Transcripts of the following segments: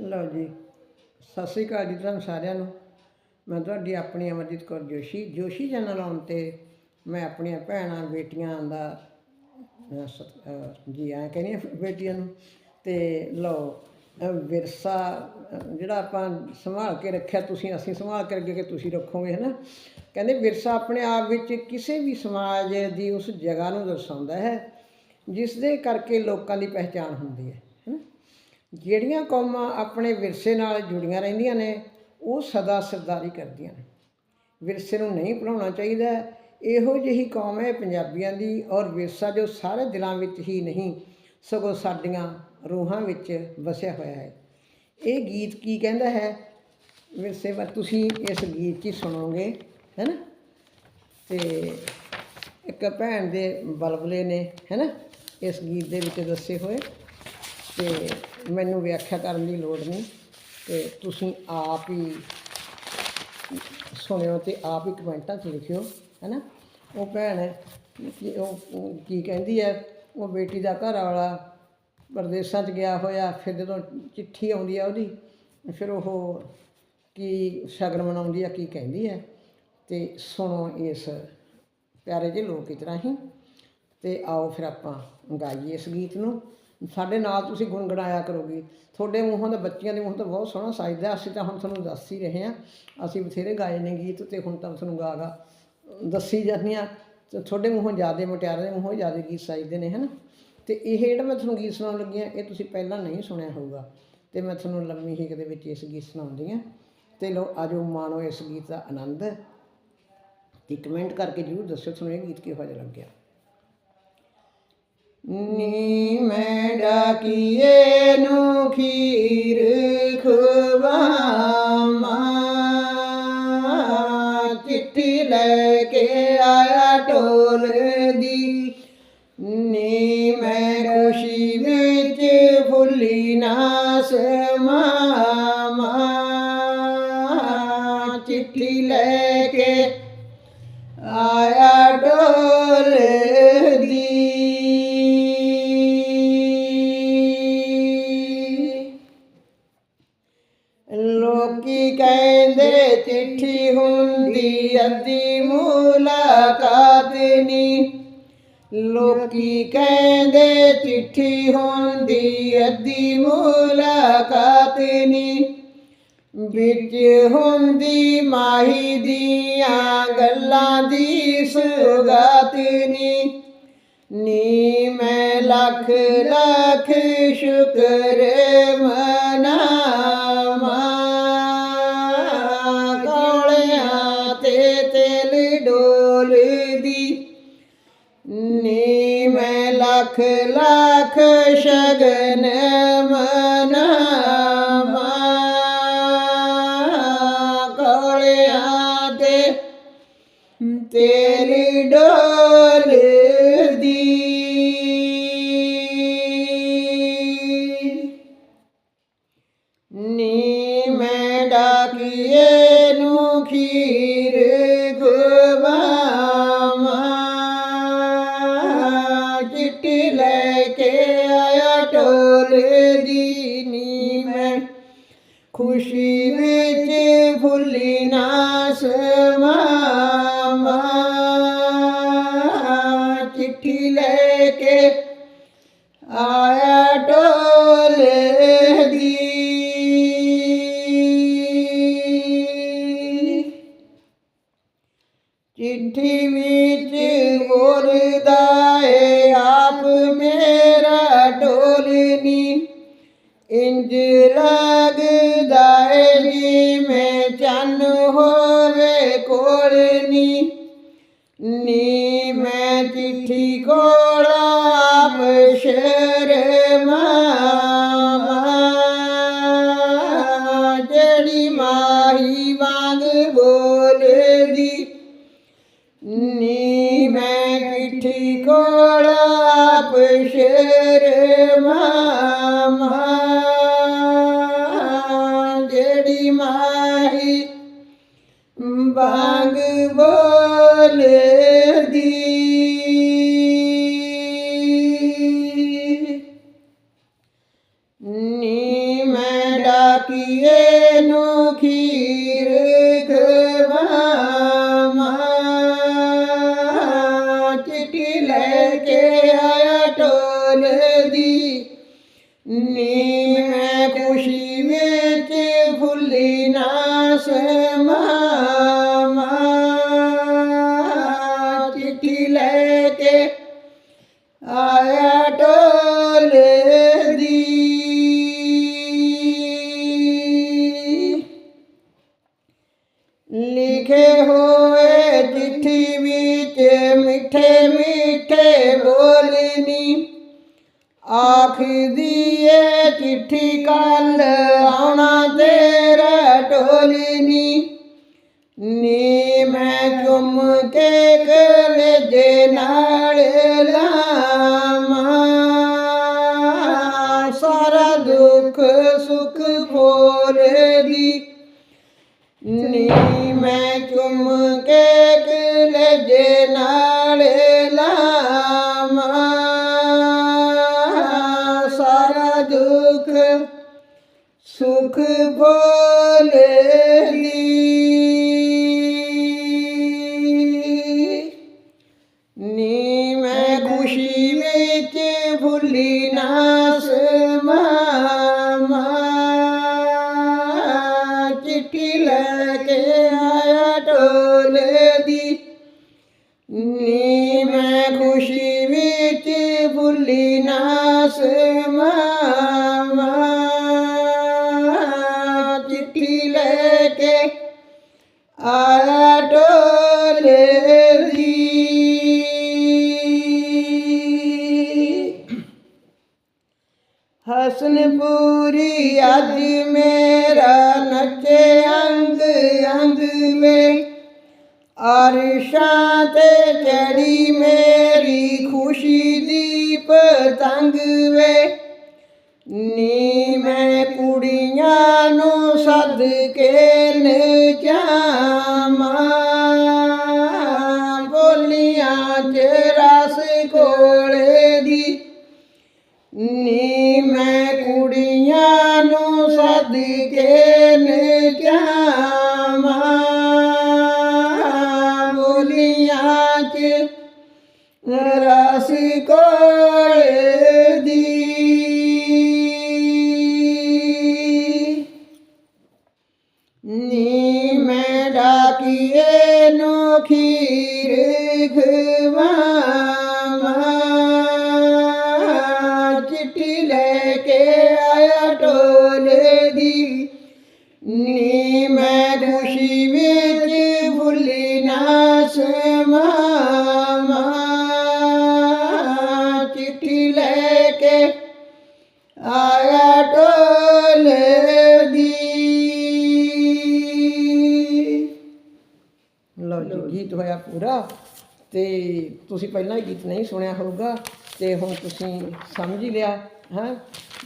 ਲਓ ਜੀ, ਸਤਿ ਸ੍ਰੀ ਅਕਾਲ ਜੀ ਤੁਹਾਨੂੰ ਸਾਰਿਆਂ ਨੂੰ। ਮੈਂ ਤੁਹਾਡੀ ਆਪਣੀ ਅਮਰਜੀਤ ਕੌਰ ਜੋਸ਼ੀ। ਜੋਸ਼ੀ ਚੈਨਲ ਆਉਣ ਤੇ ਮੈਂ ਆਪਣੀਆਂ ਭੈਣਾਂ, ਬੇਟੀਆਂ ਦਾ ਜੀ ਆ ਕਹਿੰਦੀ ਹਾਂ ਬੇਟੀਆਂ ਨੂੰ। ਤੇ ਲਓ ਵਿਰਸਾ ਜਿਹੜਾ ਆਪਾਂ ਸੰਭਾਲ ਕੇ ਰੱਖਿਆ ਤੁਸੀਂ, ਅਸੀਂ ਸੰਭਾਲ ਕੇ ਅੱਗੇ ਕਿ ਤੁਸੀਂ ਰੱਖੋਗੇ ਹੈ ਨਾ ਕਹਿੰਦੇ ਵਿਰਸਾ ਆਪਣੇ ਆਪ ਵਿੱਚ ਕਿਸੇ ਵੀ ਸਮਾਜ ਦੀ ਉਸ ਜਗ੍ਹਾ ਨੂੰ ਦਰਸਾਉਂਦਾ ਹੈ ਜਿਸ ਦੇ ਕਰਕੇ ਲੋਕਾਂ ਦੀ ਪਹਿਚਾਣ ਹੁੰਦੀ ਹੈ। ਜਿਹੜੀਆਂ ਕੌਮਾਂ ਆਪਣੇ ਵਿਰਸੇ ਨਾਲ ਜੁੜੀਆਂ ਰਹਿੰਦੀਆਂ ਨੇ, ਉਹ ਸਦਾ ਸਰਦਾਰੀ ਕਰਦੀਆਂ ਨੇ। ਵਿਰਸੇ ਨੂੰ ਨਹੀਂ ਭੁਲਾਉਣਾ ਚਾਹੀਦਾ। ਇਹੋ ਜਿਹੀ ਕੌਮ ਹੈ ਪੰਜਾਬੀਆਂ ਦੀ ਔਰ ਵਿਰਸਾ ਜੋ ਸਾਰੇ ਦਿਲਾਂ ਵਿੱਚ ਹੀ ਨਹੀਂ, ਸਗੋਂ ਸਾਡੀਆਂ ਰੂਹਾਂ ਵਿੱਚ ਵਸਿਆ ਹੋਇਆ ਹੈ। ਇਹ ਗੀਤ ਕੀ ਕਹਿੰਦਾ ਹੈ? ਵਿਰਸੇ ਬਾਰੇ ਤੁਸੀਂ ਇਸ ਗੀਤ 'ਚ ਹੀ ਸੁਣੋਗੇ, ਹੈ ਨਾ? ਤੇ ਇੱਕ ਭੈਣ ਦੇ ਬਲਬਲੇ ਨੇ, ਹੈ ਨਾ? ਇਸ ਗੀਤ ਦੇ ਵਿੱਚ ਦੱਸੇ ਹੋਏ। ਤੇ ਮੈਨੂੰ ਵਿਆਖਿਆ ਕਰਨ ਦੀ ਲੋੜ ਨਹੀਂ ਤੇ ਤੁਸੀਂ ਆਪ ਹੀ ਸੁਣਿਓ ਤੇ ਆਪ ਹੀ ਕਮੈਂਟਾਂ 'ਚ ਲਿਖਿਓ, ਹੈਨਾ? ਉਹ ਭੈਣ ਕਿ ਉਹ ਕੀ ਕਹਿੰਦੀ ਹੈ, ਉਹ ਬੇਟੀ ਦਾ ਘਰ ਵਾਲਾ ਪਰਦੇਸਾਂ 'ਚ ਗਿਆ ਹੋਇਆ, ਫਿਰ ਜਦੋਂ ਚਿੱਠੀ ਆਉਂਦੀ ਆ ਉਹਦੀ, ਫਿਰ ਉਹ ਕੀ ਸ਼ਗਨ ਮਨਾਉਂਦੀ ਆ ਕੀ ਕਹਿੰਦੀ ਹੈ? ਤੇ ਸੁਣੋ ਇਸ ਪਿਆਰੇ ਜਿਹੇ ਲੋਕ ਇਸ ਹੀ। ਤੇ ਆਓ ਫਿਰ ਆਪਾਂ ਗਾਈਏ ਇਸ ਗੀਤ ਨੂੰ। ਸਾਡੇ ਨਾਲ ਤੁਸੀਂ ਗੁੰਗਣਾਇਆ ਕਰੋਗੇ। ਤੁਹਾਡੇ ਮੂੰਹੋਂ ਦਾ ਬੱਚਿਆਂ ਦੇ ਮੂੰਹੋਂ ਤਾਂ ਬਹੁਤ ਸੋਹਣਾ ਸਾਜਦਾ ਅਸੀਂ ਤਾਂ ਹੁਣ ਤੁਹਾਨੂੰ ਦੱਸ ਹੀ ਰਹੇ ਹਾਂ। ਅਸੀਂ ਬਥੇਰੇ ਗਾਏ ਨੇ ਗੀਤ ਤੇ ਹੁਣ ਤਾਂ ਤੁਹਾਨੂੰ ਗਾ ਗਾ ਦੱਸੀ ਜਾਂਦੀ ਹਾਂ। ਤੇ ਤੁਹਾਡੇ ਮੂੰਹੋਂ ਜ਼ਿਆਦਾ ਮੁਟਿਆਰਾਂ ਦੇ ਮੂੰਹੋਂ ਜ਼ਿਆਦਾ ਗੀਤ ਸਾਜਦੇ ਨੇ, ਹਨ? ਤੇ ਇਹ ਜਿਹੜਾ ਮੈਂ ਤੁਹਾਨੂੰ ਗੀਤ ਸੁਣਾਉਣ ਲੱਗੀ ਹਾਂ, ਇਹ ਤੁਸੀਂ ਪਹਿਲਾਂ ਨਹੀਂ ਸੁਣਿਆ ਹੋਊਗਾ। ਤੇ ਮੈਂ ਤੁਹਾਨੂੰ ਲੰਮੀ ਹੀਕ ਦੇ ਵਿੱਚ ਇਸ ਗੀਤ ਸੁਣਾਉਂਦੀ ਹਾਂ। ਤੇ ਲੋ ਆਜੋ ਮਾਣੋ ਇਸ ਗੀਤ ਦਾ ਆਨੰਦ। ਤੇ ਕਮੈਂਟ ਕਰਕੇ ਜਰੂਰ ਦੱਸਿਓ, ਤੁਹਾਨੂੰ ਇਹ ਗੀਤ ਕਿਹੋ ਜਿਹਾ ਲੱਗਿਆ? ਨੀ ਮੈਂ ਡਾਕੀਏ ਨੂੰ ਖੀਰ ਖਵਾਵਾਂ। ਚਿੱਠੀ ਲੈ ਕੇ ਆਇਆ ਢੋਲ ਦੀ। ਨੀ ਮੈਂ ਖੁਸ਼ੀ ਵਿੱਚ ਫੁੱਲੀ ਨਾ ਅੱਧੀ ਮੁਲਾਕਾਤ ਨਹੀਂ ਲੋਕੀ ਕਹਿੰਦੇ ਚਿੱਠੀ ਹੁੰਦੀ ਅੱਧੀ ਮੁਲਾਕਾਤ ਨਹੀਂ ਵਿੱਚ ਹੁੰਦੀ ਮਾਹੀ ਦੀਆਂ ਗੱਲਾਂ ਦੀ ਸੁਗਾਤ ਨੀ। ਨੀ ਮੈਂ ਲੱਖ ਲੱਖ ਸ਼ੁਕਰ ਮਨਾਵਾਂ ਲੱਖ ਲੱਖ ਸ਼ਗਨ ਮਨਾਵਾਂ। ਕੋਲਿਆਂ ਤੇ ਤੇਰੀ ਡੋਲਦੀ ਨੀ ਮੈਂ ਡਾਕੀਏ ਚਿੱਠੀ ਲੈ ਕੇ ਆਇਆ ਢੋਲ ਦੀ। ਚਿੱਠੀ ਵਿੱਚ ਬੋਲਦਾ ਏ ਆਪ ਮੇਰਾ ਢੋਲਨੀ ਇੰਜ ਲੱਗਦਾ ਏ ਮੈਂ ਚੰਨ ਹੋਵੇ ਕੋਲਨੀ ਨੀ নিমেক ঠিকড়া পেশের মামা জেডি মাহি বাগ বলে দি নিমে ডাকিয়ে ਮਿੱਠੇ ਬੋਲਨੀ। ਆਖਦੀ ਏ ਚਿੱਠੀ ਕੱਲ ਆਉਣਾ ਤੇਰਾ ਢੋਲਨੀ। ਨੀ ਮੈਂ ਚੁੰਮ ਕੇ ਕਲੇਜੇ ਨਾਲ ਲਾਵਾਂ। ਸਾਰਾ ਦੁੱਖ ਸੁਖ ਫੋਲਦੀ ਨੀ ਮੈਂ ਚੁੰਮ ਕੇ ਕਲੇਜੇ ਨਾਲ ਬੋਲਦੀ ਨੀ ਮੈਂ ਖੁਸ਼ੀ ਵਿੱਚ ਭੁੱਲੀ ਨਾ ਸਮਾਵਾਂ ਚਿੱਠੀ ਲੈ ਕੇ ਆਇਆ ਢੋਲ ਦੀ ਨੀ ਮੈਂ ਖੁਸ਼ੀ ਵਿੱਚ ਭੁੱਲੀ ਨਾ ਸਮਾਵਾਂ ਅੱਜ ਮੇਰਾ ਨੱਚੇ ਅੰਗ ਅੰਗ ਵੇ ਅਰਸ਼ਾਂ ਤੇ ਚੜੀ ਮੇਰੀ ਖੁਸ਼ੀ ਦੀ ਪਤੰਗ ਵੇ। ਨੀ ਮੈਂ ਕੁੜੀਆਂ ਨੂੰ ਸੱਦ ਕੇ ਨਚਾਵਾਂ ਬੋਲੀਆਂ ਚ ਰਸ ਕੋਲੇ ਦੀ। ਨੀ ਮੈਂ नीमे डाकिए नोखी ीमे ਪੂਰਾ। ਤੇ ਤੁਸੀਂ ਪਹਿਲਾਂ ਇਹ ਗੀਤ ਨਹੀਂ ਸੁਣਿਆ ਹੋਊਗਾ ਤੇ ਹੁਣ ਤੁਸੀਂ ਸਮਝ ਹੀ ਲਿਆ ਹੈ?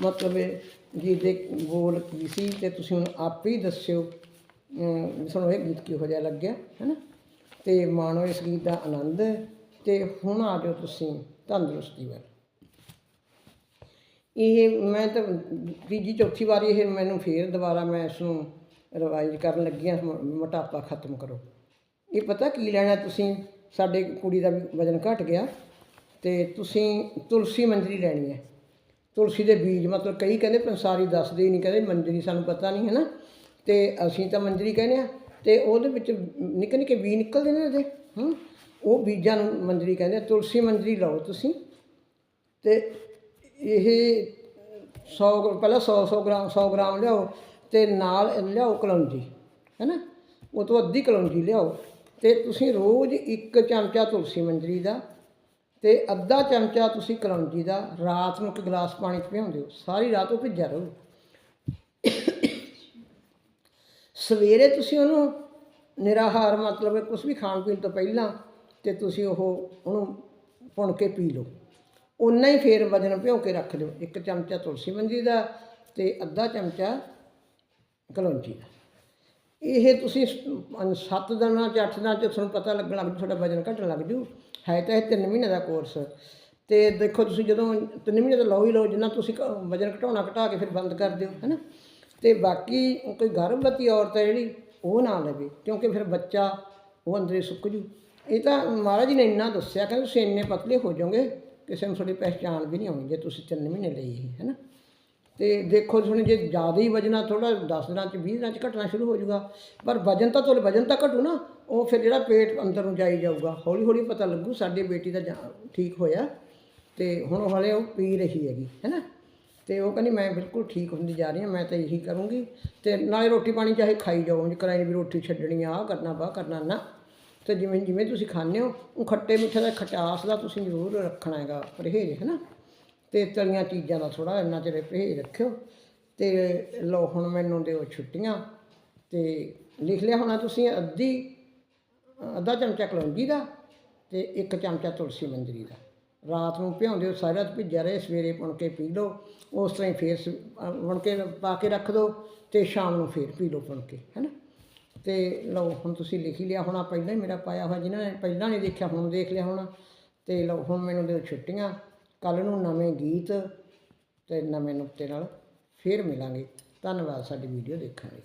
ਮਤਲਬ ਇਹ ਗੀਤ ਦੇ ਬੋਲ ਕੀ ਸੀ ਤੇ ਤੁਸੀਂ ਹੁਣ ਆਪ ਹੀ ਦੱਸਿਓ ਅਮ, ਤੁਹਾਨੂੰ ਇਹ ਗੀਤ ਕਿਹੋ ਜਿਹਾ ਲੱਗਿਆ ਹੈਨਾ? ਤੇ ਮਾਣੋ ਇਸ ਗੀਤ ਦਾ ਆਨੰਦ ਤੇ ਹੁਣ ਆ ਜਾਓ ਤੁਸੀਂ ਤੰਦਰੁਸਤੀ ਵੱਲ। ਇਹ ਮੈਂ ਤਾਂ ਤੀਜੀ ਚੌਥੀ ਵਾਰੀ ਇਹ ਮੈਨੂੰ ਫੇਰ ਦੁਬਾਰਾ ਮੈਂ ਇਸ ਨੂੰ ਰਿਵਾਈਜ਼ ਕਰਨ ਲੱਗੀ ਹਾਂ ਮ- ਮੋਟਾਪਾ ਖਤਮ ਕਰੋ। ਇਹ ਪਤਾ ਕੀ ਲੈਣਾ ਤੁਸੀਂ? ਸਾਡੇ ਕੁੜੀ ਦਾ ਵੀ ਵਜ਼ਨ ਘਟ ਗਿਆ ਤੇ ਤੁਸੀਂ ਤੁਲਸੀ ਮੰਜਰੀ ਲੈਣੀ ਹੈ। ਤੁਲਸੀ ਦੇ ਬੀਜ ਮਤਲਬ ਕਈ ਕਹਿੰਦੇ ਪੰਸਾਰੀ ਦੱਸਦੇ ਹੀ ਨਹੀਂ, ਕਹਿੰਦੇ ਮੰਜਰੀ ਸਾਨੂੰ ਪਤਾ ਨਹੀਂ ਹੈ ਨਾ ਤੇ ਅਸੀਂ ਤਾਂ ਮੰਜਰੀ ਕਹਿੰਦੇ ਆ ਤੇ ਉਹਦੇ ਵਿੱਚ ਨਿੱਕੇ ਨਿੱਕੇ ਬੀਜ ਨਿਕਲਦੇ ਨੇ ਉਹਦੇ ਹੂੰ? ਉਹ ਬੀਜਾਂ ਨੂੰ ਮੰਜਰੀ ਕਹਿੰਦੇ ਆ। ਤੁਲਸੀ ਮੰਜਰੀ ਲਓ ਤੁਸੀਂ ਤੇ ਇਹ 100 ਪਹਿਲਾਂ 100 100 ਗ੍ਰਾਮ 100 ਗ੍ਰਾਮ ਲਿਆਓ ਤੇ ਨਾਲ ਲਿਆਓ ਕਲੌਂਜੀ, ਹੈਨਾ? ਉਹ ਤੋਂ ਅੱਧੀ ਕਲੌਂਜੀ ਲਿਆਓ। ਤੇ ਤੁਸੀਂ ਰੋਜ਼ ਇੱਕ ਚਮਚਾ ਤੁਲਸੀ ਮੰਜਰੀ ਦਾ ਤੇ ਅੱਧਾ ਚਮਚਾ ਤੁਸੀਂ ਕਲੌਂਜੀ ਦਾ, ਰਾਤ ਨੂੰ ਇੱਕ ਗਲਾਸ ਪਾਣੀ 'ਚ ਭਿਉਂਦੇ ਹੋ, ਸਾਰੀ ਰਾਤ ਉਹ ਭਿੱਜਿਆ ਰਹੂ। ਸਵੇਰੇ ਤੁਸੀਂ ਉਹਨੂੰ ਨਿਰਾਹਾਰ ਮਤਲਬ ਕੁਝ ਵੀ ਖਾਣ ਪੀਣ ਤੋਂ ਪਹਿਲਾਂ ਤੇ ਤੁਸੀਂ ਉਹ ਉਹਨੂੰ ਭੁੰਨ ਕੇ ਪੀ ਲਓ। ਉਨਾ ਹੀ ਫੇਰ ਵਜਨ ਭਿਉਂ ਕੇ ਰੱਖ ਦਿਓ, ਇੱਕ ਚਮਚਾ ਤੁਲਸੀ ਮੰਜੀ ਦਾ ਤੇ ਅੱਧਾ ਚਮਚਾ ਕਲੌਂਜੀ ਦਾ। ਇਹ ਤੁਸੀਂ 7 ਦਿਨਾਂ ਚ 8 ਦਿਨਾਂ ਚ ਤੁਹਾਨੂੰ ਪਤਾ ਲੱਗਣ ਲੱਗ ਜੂ, ਤੁਹਾਡਾ ਵਜਨ ਘਟਣ ਲੱਗ ਜੂ। ਹੈ ਤਾਂ ਇਹ 3 ਮਹੀਨੇ ਦਾ ਕੋਰਸ ਤੇ ਦੇਖੋ ਤੁਸੀਂ ਜਦੋਂ 3 ਮਹੀਨੇ ਦਾ ਲਓ ਹੀ ਲਓ, ਜਿੰਨਾ ਤੁਸੀਂ ਕ- ਵਜਨ ਘਟਾਉਣਾ ਘਟਾ ਕੇ ਫਿਰ ਬੰਦ ਕਰ ਦਿਓ, ਹੈਨਾ। ਤੇ ਬਾਕੀ ਕੋਈ ਗਰਭਵਤੀ ਔਰਤ ਹੈ ਜਿਹੜੀ, ਉਹ ਨਾ ਲਵੇ, ਕਿਉਂਕਿ ਫਿਰ ਬੱਚਾ, ਉਹ ਅੰਦਰੇ ਸੁੱਕ ਜੂ। ਇਹ ਤਾਂ ਮਹਾਰਾਜ ਜੀ ਨੇ ਇੰਨਾ ਦੱਸਿਆ ਕਿ ਤੁਸੀਂ ਇੰਨੇ ਪਤਲੇ ਹੋ ਜਾਓਗੇ, ਕਿਸੇ ਨੂੰ ਤੁਹਾਡੀ ਪਹਿਚਾਣ ਵੀ ਨਹੀਂ ਆਉਣੀ ਜੇ ਤੁਸੀਂ ਤਿੰਨ ਮਹੀਨੇ ਲਈ ਇਹ ਹੈ ਨਾ ਤੇ ਦੇਖੋ ਹੁਣ ਜੇ ਜ਼ਿਆਦਾ ਹੀ ਵਜਣਾ ਥੋੜਾ 10 ਦਿਨਾਂ ਚ 20 ਦਿਨਾਂ ਚ ਘਟਣਾ ਸ਼ੁਰੂ ਹੋ ਜਾਊਗਾ। ਪਰ ਵਜਨ ਤਾਂ ਤੁਹਾਡੇ, ਵਜਨ ਤਾਂ ਘਟੂ ਨਾ, ਉਹ ਫਿਰ ਜਿਹੜਾ ਪੇਟ ਅੰਦਰ ਨੂੰ ਜਾਈ ਜਾਊਗਾ। ਹੌਲੀ ਹੌਲੀ ਪਤਾ ਲੱਗੂ ਸਾਡੀ ਬੇਟੀ ਦਾ ਜਾ- ਠੀਕ ਹੋਇਆ ਤੇ ਹੁਣ ਹਲੇ ਉਹ ਪੀ ਰਹੀ ਹੈਗੀ, ਹੈ ਨਾ? ਤੇ ਉਹ ਕਹਿੰਦੀ, ਮੈਂ ਬਿਲਕੁਲ ਠੀਕ ਹੁੰਦੀ ਜਾ ਰਹੀ ਹਾਂ, ਮੈਂ ਤਾਂ ਇਹੀ ਕਰੂੰਗੀ। ਤੇ ਨਾਲੇ ਰੋਟੀ ਪਾਣੀ ਚਾਹੇ ਖਾਈ ਜਾਓ ਜੇ ਕਰਾਈ ਵੀ ਰੋਟੀ ਛੱਡਣੀ ਆ, ਆਹ ਕਰਨਾ, ਬਾਹ ਕਰਨਾ, ਨਾ। ਤੇ ਜਿਵੇਂ ਜਿਵੇਂ ਤੁਸੀਂ ਖਾਂਦੇ ਹੋ, ਉਹ ਖੱਟੇ ਮਿੱਠੇ ਦਾ ਖਟਾਸ ਦਾ ਤੁਸੀਂ ਜ਼ਰੂਰ ਰੱਖਣਾ ਹੈਗਾ, ਪਰਹੇਜ਼, ਹੈ ਨਾ? ਤੇ ਤਲੀਆਂ ਚੀਜ਼ਾਂ ਦਾ ਥੋੜਾ ਇੰਨਾ ਚਿਰ ਪਰਹੇਜ਼ ਰੱਖਿਓ। ਤੇ ਲਓ ਹੁਣ ਮੈਨੂੰ ਦਿਓ ਛੁੱਟੀਆਂ। ਤੇ ਲਿਖ ਲਿਆ ਹੋਣਾ ਤੁਸੀਂ ਅੱਧੀ, ਅੱਧਾ ਚਮਚਾ ਕਲੌਂਜੀ ਦਾ ਤੇ ਇੱਕ ਚਮਚਾ ਤੁਲਸੀ ਮੰਜਰੀ ਦਾ। ਰਾਤ ਨੂੰ ਭਿਉਂਦੇ ਹੋ ਸਾਰਾ ਭਿੱਜਿਆ ਰਹੇ, ਸਵੇਰੇ ਪੁਣ ਕੇ ਪੀ ਲਓ। ਉਸ ਤਰ੍ਹਾਂ ਹੀ ਫੇਰ ਸ- ਅਹ ਕੇ ਪਾ ਕੇ ਰੱਖ ਦਿਓ ਤੇ ਸ਼ਾਮ ਨੂੰ ਫੇਰ ਪੀ ਲਓ ਪੁਣ ਕੇ, ਹੈਨਾ। ਤੇ ਲਓ ਹੁਣ ਤੁਸੀਂ ਲਿਖ ਹੀ ਲਿਆ ਹੋਣਾ, ਪਹਿਲਾਂ ਹੀ ਮੇਰਾ ਪਾਇਆ ਹੋਇਆ, ਜਿਨ੍ਹਾਂ ਨੇ ਪਹਿਲਾਂ ਨਹੀਂ ਦੇਖਿਆ, ਹੁਣ ਦੇਖ ਲਿਆ ਹੋਣਾ। ਤੇ ਲਓ ਹੁਣ ਮੈਨੂੰ ਦਿਓ ਛੁੱਟੀਆਂ। ਕੱਲ ਨੂੰ ਨਵੇਂ ਗੀਤ ਤੇ ਨਵੇਂ ਨੁਕਤੇ ਨਾਲ ਫੇਰ ਮਿਲਾਂਗੇ। ਧੰਨਵਾਦ, ਸਾਡੀ ਵੀਡੀਓ ਦੇਖਣ ਲਈ।